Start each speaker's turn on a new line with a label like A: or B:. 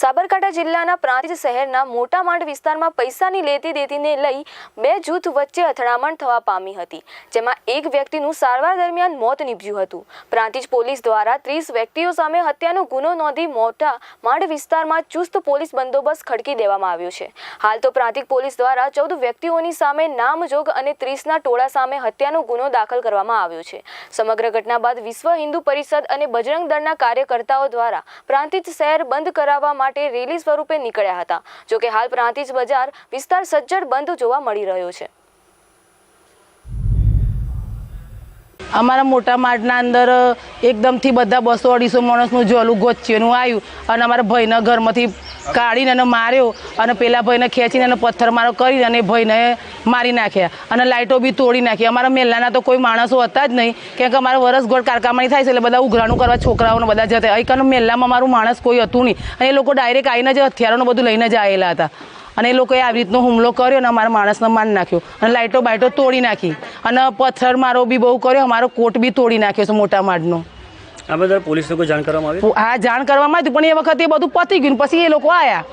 A: સાબરકાંઠા જિલ્લાના પ્રાંતિજ શહેરના મોટા માંડ વિસ્તારમાં પૈસાની લેતી દેતીને લઈ બે જૂથ વચ્ચે અથડામણ થવા પામી હતી, જેમાં એક વ્યક્તિનું સારવાર દરમિયાન મોત નીપજ્યું હતું. પ્રાંતિજ પોલીસ દ્વારા ત્રીસ વ્યક્તિઓ સામે હત્યાનો ગુનો નોંધી મોટા માંડ વિસ્તારમાં ચુસ્ત પોલીસ બંદોબસ્ત ખડકી દેવામાં આવ્યો છે. હાલ તો પ્રાંતિજ પોલીસ દ્વારા ચૌદ વ્યક્તિઓની સામે નામજોગ અને ત્રીસના ટોળા સામે હત્યાનો ગુનો દાખલ કરવામાં આવ્યો છે. સમગ્ર ઘટના બાદ વિશ્વ હિન્દુ પરિષદ અને બજરંગ દળના કાર્યકર્તાઓ દ્વારા પ્રાંતિજ શહેર બંધ કરાવવા માટે રેલી સ્વરૂપે નીકળ્યા હતા જોકે હાલ પ્રાંતિજ બજાર વિસ્તાર સજ્જડ બંધ જોવા મળી રહ્યો છે.
B: અમારા મોટા માળના અંદર એકદમથી બધા બસો અઢીસો માણસનું જોલું ગોચ્યું આવ્યું અને અમારા ભાઈના ઘરમાંથી કાઢીને એને માર્યો અને પેલા ભાઈને ખેંચીને એને પથ્થર મારો કરી અને ભાઈને મારી નાખ્યા. અને લાઇટો બી તોડી નાખી. અમારા મેલાના તો કોઈ માણસો હતા જ નહીં. કેમ કે અમારા વરસગોળ કારકામણી થાય છે એટલે બધા ઉઘરાણું કરવા, છોકરાઓને બધા જતા અહીં મેલામાં મારું માણસ કોઈ હતું નહીં. અને એ લોકો ડાયરેક્ટ આવીને જ હથિયારોને બધું લઈને જ આવેલા હતા. અને એ લોકોએ આવી રીતનો હુમલો કર્યો અને અમારા માણસને મારી નાખ્યો. અને લાઇટો બાઇટો તોડી નાખી. અને પથ્થર મારો બી બહુ કર્યો. અમારો કોટ બી તોડી નાખ્યો છે મોટા માળનો.
C: આ બધા પોલીસ લોકો જાણ કરવામાં આવી?
B: આ જાણ કરવામાં આવ્યું પણ એ વખતે બધું પતી ગયું પછી એ લોકો આવ્યા